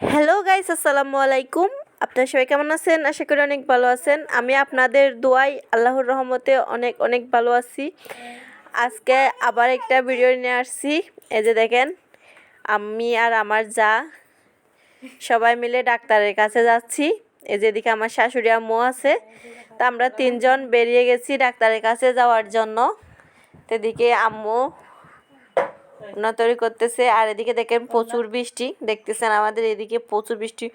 Hello guys আসসালামু আলাইকুম। আপনারা সবাই কেমন আছেন? আশা করি অনেক ভালো আছেন। আমি আপনাদের দোয়াই আল্লাহর রহমতে অনেক অনেক ভালো আছি। আজকে আবার একটা ভিডিও নিয়ে আসছি। এই যে দেখেন, আমি আর আমার যা, সবাই মিলে ডাক্তারের কাছে যাচ্ছি। এই যেদিকে আমার শাশুড়ি আম্মু আছে। তা আমরা তিনজন বেরিয়ে গেছি ডাক্তারের কাছে যাওয়ার জন্য। এদিকে আম্মু রান্না তৈরি করতেছে। আর এদিকে দেখেন প্রচুর বৃষ্টি দেখতেছেন আমাদের এদিকে প্রচুর বৃষ্টি।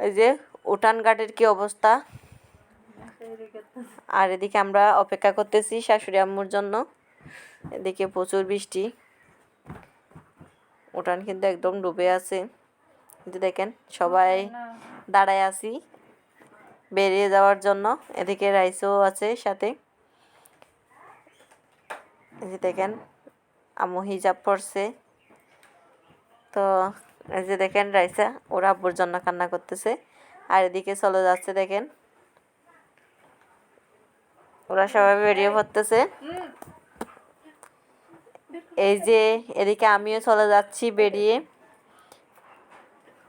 এই যে উঠান ঘাটের কি অবস্থা? আর এদিকে আমরা অপেক্ষা করতেছি শাশুড়ি আম্মুর জন্য। এদিকে প্রচুর বৃষ্টি। উঠান কিন্তু একদম ডুবে আছে। কিন্তু দেখেন সবাই দাঁড়ায় আছি বেরিয়ে যাওয়ার জন্য। এদিকে রাইসও আছে সাথে। দেখেন আম্মু হিজাব পরছে। তো এই যে দেখেন রাইসা, ওরা আব্বুর জন্য কান্না করতেছে। আর এদিকে চলে যাচ্ছে দেখেন। ওরা সবাই বেরিয়ে পড়তেছে এই যে এদিকে আমিও চলে যাচ্ছি বেরিয়ে।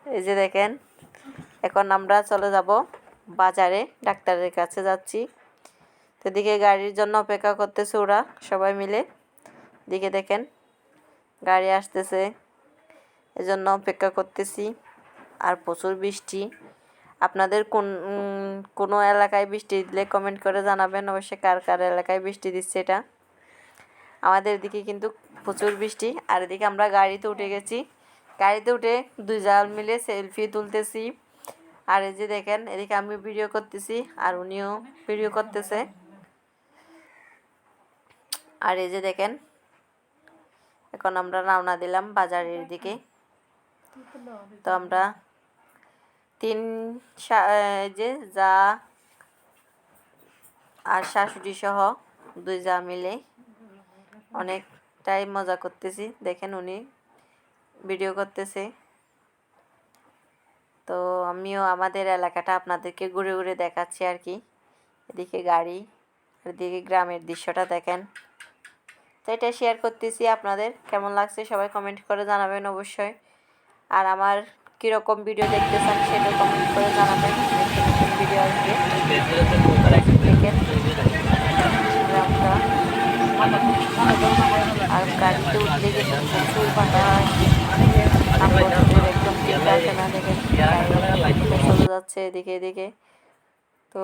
এই যে দেখেন, এখন আমরা চলে যাব বাজারে, ডাক্তারের কাছে যাচ্ছি। এদিকে গাড়ির জন্য অপেক্ষা করতেছে ওরা সবাই মিলে। দিকে দেখেন, গাড়ি আসতেছে। এজন্য অপেক্ষা করতেছি। আর প্রচুর বৃষ্টি। আপনাদের কোন কোনো এলাকায় বৃষ্টি দিলে কমেন্ট করে জানাবেন। অবশ্যই কার কার এলাকায় বৃষ্টি দিচ্ছে এটা। আমাদের দিকে কিন্তু প্রচুর বৃষ্টি। আর এদিকে আমরা গাড়িতে উঠে গেছি। গাড়িতে উঠে দুই জাল মিলে সেলফি তুলতেছি। আর এই যে দেখেন, এদিকে আমি ভিডিও করতেছি আর উনিও ভিডিও করতেছে। আর এই যে দেখেন এখন আমরা রওনা দিলাম বাজারের দিকে। তো আমরা তিন যে যা আর শাশুড়ি সহ দুই যা মিলে অনেকটাই মজা করতেছি। দেখেন উনি ভিডিও করতেছে। তো আমিও আমাদের এলাকাটা আপনাদেরকে ঘুরে ঘুরে দেখাচ্ছি আর কি। এদিকে গাড়ি, এদিকে গ্রামের দৃশ্যটা দেখেন। তো এটা শেয়ার করতেছি আপনাদের। কেমন লাগছে সবাই কমেন্ট করে জানাবেন অবশ্যই। আর আমার কীরকম ভিডিও দেখতে চান সেটা কমেন্ট করে জানাবেন। ভিডিও আসবে। আর গাড়িতে উঠলে প্রচুর পাতা একদম চলে যাচ্ছে এদিকে এদিকে। তো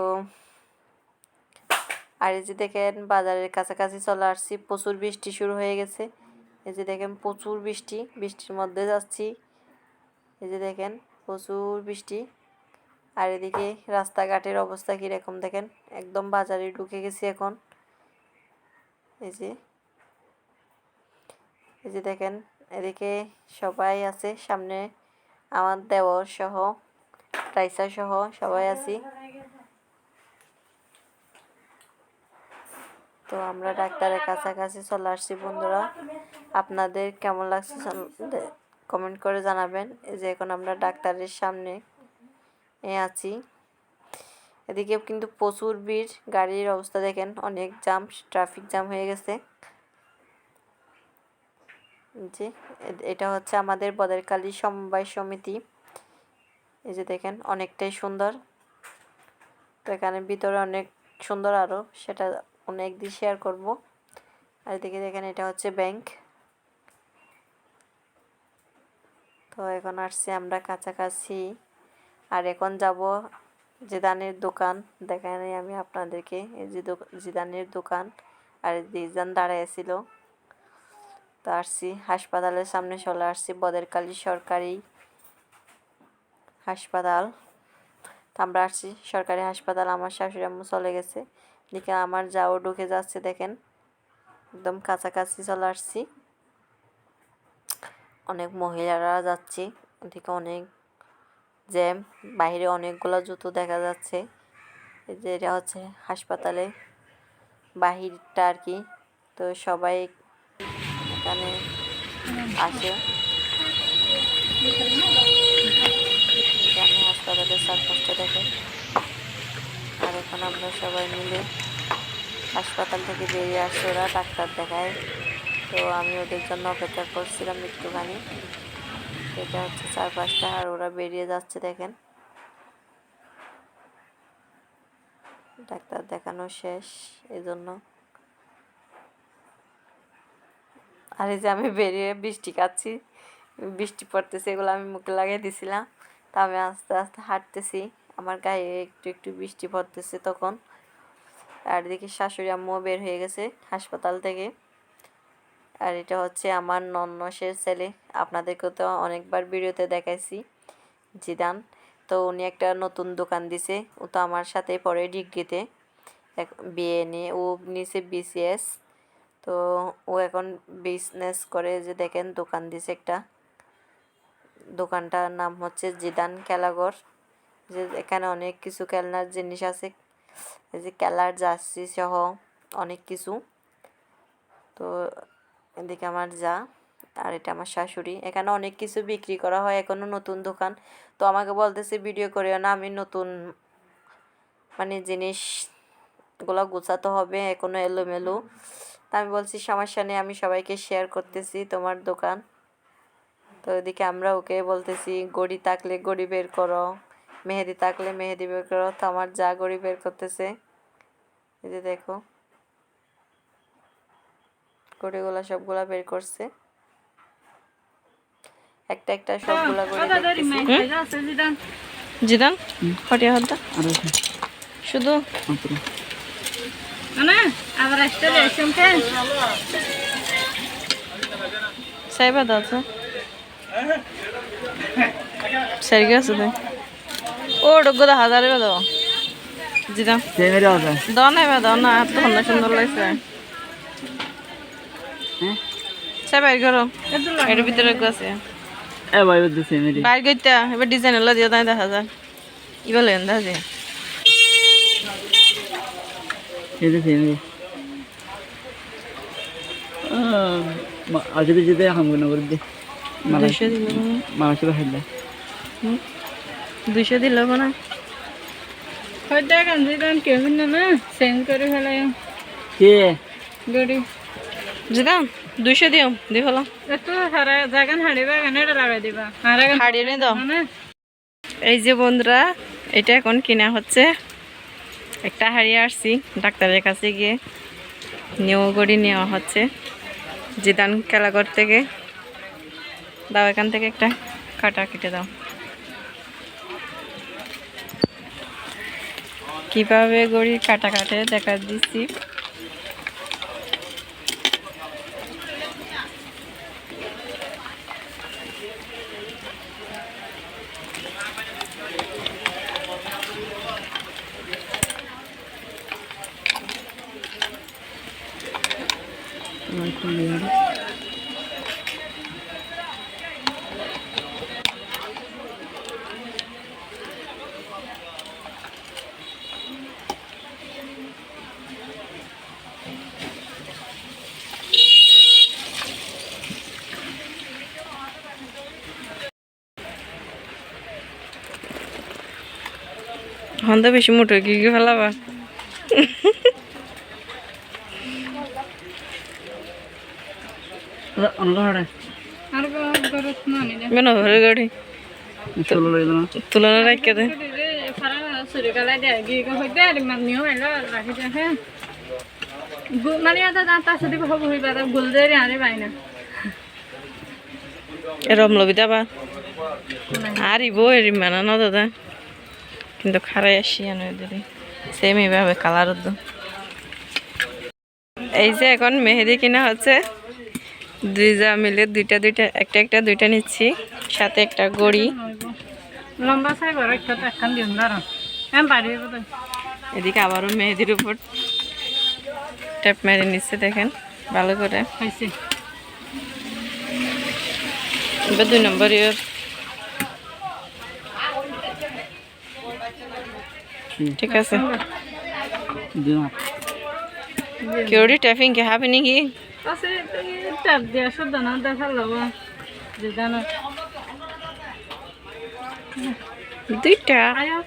আর এই যে দেখেন বাজারের কাছাকাছি চলে আসছি, প্রচুর বৃষ্টি শুরু হয়ে গেছে। এই যে দেখেন প্রচুর বৃষ্টি, বৃষ্টির মধ্যে যাচ্ছি। এই যে দেখেন প্রচুর বৃষ্টি। আর এদিকে রাস্তাঘাটের অবস্থা কীরকম দেখেন? একদম বাজারে ঢুকে গেছি এখন। এই যে এই যে দেখেন এদিকে সবাই আছে, সামনে আমার দেওর সহ, রাইসা সহ সবাই আছি। তো আমরা ডাক্তারের কাছাকাছি চলে আসছি, বন্ধুরা। আপনাদের কেমন লাগছে কমেন্ট করে জানাবেন। এই যে এখন আমরা ডাক্তারের সামনে এ আছি। এদিকে কিন্তু প্রচুর ভিড়, গাড়ির অবস্থা দেখেন, অনেক জাম ট্রাফিক জ্যাম হয়ে গেছে। যে এটা হচ্ছে আমাদের বদেরকালী সমবায় সমিতি। এই যে দেখেন, অনেকটাই সুন্দর। তো এখানে ভিতরে অনেক সুন্দর আরও সেটা অনেক দিন শেয়ার করব। আর এদিকে দেখেন, এটা হচ্ছে ব্যাংক তো এখন আসছি আমরা কাছাকাছি। আর এখন যাব জিদানের দোকান। দেখাই আমি আপনাদেরকে, এই যে জিদানের দোকান। আর জিদান দাঁড়াইছিল তো আসছি, হাসপাতালের সামনে চলে আসছি, বদেরকালী সরকারি হাসপাতাল। তো আমরা আসছি, সরকারি হাসপাতাল, আমার শাশুড়ি আম্মু চলে গেছে। এদিকে আমার যাও ঢুকে যাচ্ছে, দেখেন। একদম কাছাকাছি চলে আসছি। অনেক মহিলারা যাচ্ছে ওদিকে অনেক জ্যাম, বাইরে অনেকগুলো জুতো দেখা যাচ্ছে। এই যে এটা হচ্ছে হাসপাতালে বাহিরটা আর কি, তো সবাই এখানে আসে। এখানে হাসপাতালের দেখে এখন আমরা সবাই মিলে হাসপাতাল থেকে বেরিয়ে আসছে ওরা ডাক্তার দেখায়। তো আমি ওদের জন্য অপেক্ষা করছিলাম একটুখানি। এটা হচ্ছে চার পাঁচটা আর ওরা বেরিয়ে যাচ্ছে দেখেন। ডাক্তার দেখানো শেষ এই জন্য আর এই যে আমি বেরিয়ে বৃষ্টি খাচ্ছি, বৃষ্টি পড়তেছে এগুলো আমি মুখে লাগিয়ে দিছিলাম। তা আমি আস্তে আস্তে হাঁটতেছি। আমার গায়ে একটু একটু বৃষ্টি পড়তেছে তখন। আর এদিকে শাশুড়ি আম্মুও বের হয়ে গেছে হাসপাতাল থেকে। আর এটা হচ্ছে আমার নন্নসের ছেলে। আপনাদেরকে তো অনেকবার ভিডিওতে দেখাইছি, জিদান। তো উনি একটা নতুন দোকান দিছে। ও তো আমার সাথে পড়ে ডিগ্রিতে। বিএ নিয়ে। ও নিচে বিসিএস। তো ও এখন বিজনেস করে যে দেখেন দোকান দিছে একটা। দোকানটার নাম হচ্ছে জিদান খেলাঘর। যে এখানে অনেক কিছু খেলনার জিনিস আছে। এই যে খেলার জার্সি সহ অনেক কিছু। তো এদিকে আমার যা আর এটা আমার শাশুড়ি। এখানে অনেক কিছু বিক্রি করা হয় এখনও নতুন দোকান। তো আমাকে বলতেছে, ভিডিও করিও না, আমি নতুন মানে জিনিসগুলো গোছাতে হবে এখনও এলোমেলো। তা আমি বলছি, সমস্যা নেই, আমি সবাইকে শেয়ার করতেছি তোমার দোকান। তো এদিকে আমরা ওকে বলতেছি, গড়ি থাকলে গড়ি বের করো। মেহেদি থাকলে মেহেদি বের করো তো আমার যা গড়ি বের করতেছে। এই যে দেখো। গড়িগুলা সবগুলা বের করছে। একটা একটা সবগুলা গড়ি দেখতেছি। জিদান কটিয়া হদ্দা শুধু? আবার আসতে সাইবা দাও তো। সাইগে আছে তাই ও ডগ্গো দা হাজারে বা দাও জিদান সেমেরে আছে? দাও না এবার দাও না এত সুন্দর সুন্দর লাগছে। সাই বাইর করো। এটার ভিতরে আছে। এ ভাই বুঝতে সেমেরে বাইর করতে এবার ডিজাইন হলো দিয়ে তাই দেখা যায়। ইবা লেন দেখা যায় এটা সেমেরে আজকে যেতে হাম করে দে দিল। দে দুইশো দিল না হয়তো এখন না না চেঞ্জ করে ফেলাই কে? গড়ি। জিদান দুইশো দিও দি একটু জাগান হাড়িবা লাগাই দিবা। আর এখন হাড়িয়ে নে দাও। না এই যে বন্ধুরা এটা এখন কিনা হচ্ছে। একটা হারিয়ে আসছি ডাক্তারের কাছে গিয়ে নিয়েও গড়ি নেওয়া হচ্ছে। জিদান খেলাঘর থেকে দাও এখান থেকে একটা কাটা কেটে দাও। কীভাবে গড়ি কাটা কাটে দেখা দিচ্ছি হন তো বেশি মোটো কি কি ফেলাবা অন্য হাড়ে আর গরত না নিলে মেন ঘরে গাড়ি ষোলো লইল না তুলনা রাখতে দে ফারা সুরি গালাই দে গিয়ে হইতে আর মানিও এলো রাখি দে হ্যাঁ মানে আদা দাঁতা সাথে হব হইবা গুল দে আরে বাইনা এরম লবি দাবা? আর ইবো এরি মানা ন দাদা। কিন্তু খারাই আসি আনো দিদি সেম এইভাবে কালার তো। এই যে এখন মেহেদি কিনা হচ্ছে। দুই যা মিলে দুইটা দুইটা একটা একটা দুইটা নিচ্ছি। সাথে একটা গড়ি। লম্বা চাই বড় একটা তো একখান দিন দাঁড়ান হ্যাঁ এদিকে আবারও মেহেদির উপর ট্যাপ মেরে নিচ্ছে দেখেন ভালো করে। হয়েছে। এবার দুই নম্বর ইয়ে ঠিক আছে। কেউরি ট্যাপিং কে হবে নাকি? আছে টাপ দিয়া শুদ্ধ না দেখা লব যে জানো। দুইটা? আয়া।